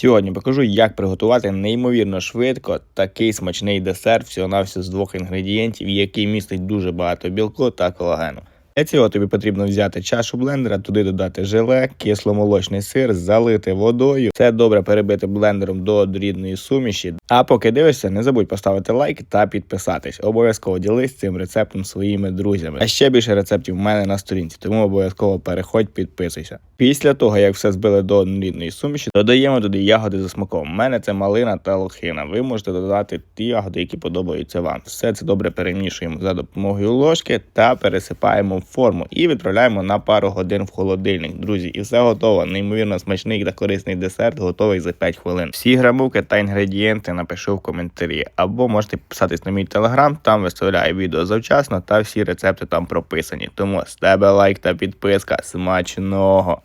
Сьогодні покажу, як приготувати неймовірно швидко такий смачний десерт всього-навсього з двох інгредієнтів, який містить дуже багато білку та колагену. Для цього тобі потрібно взяти чашу блендера, туди додати желе, кисломолочний сир, залити водою. Це добре перебити блендером до однорідної суміші. А поки дивишся, не забудь поставити лайк та підписатись. Обов'язково ділись цим рецептом своїми друзями. А ще більше рецептів в мене на сторінці, тому обов'язково переходь, підписуйся. Після того, як все збили до однорідної суміші, додаємо туди ягоди за смаком. У мене це малина та лохина. Ви можете додати ті ягоди, які подобаються вам. Все це добре перемішуємо за допомогою ложки та пересипаємо форму і відправляємо на пару годин в холодильник. Друзі, і все готово. Неймовірно смачний та корисний десерт готовий за 5 хвилин. Всі грамовки та інгредієнти напишу в коментарі. Або можете писатись на мій телеграм, там виставляю відео завчасно та всі рецепти там прописані. Тому з тебе лайк та підписка. Смачного!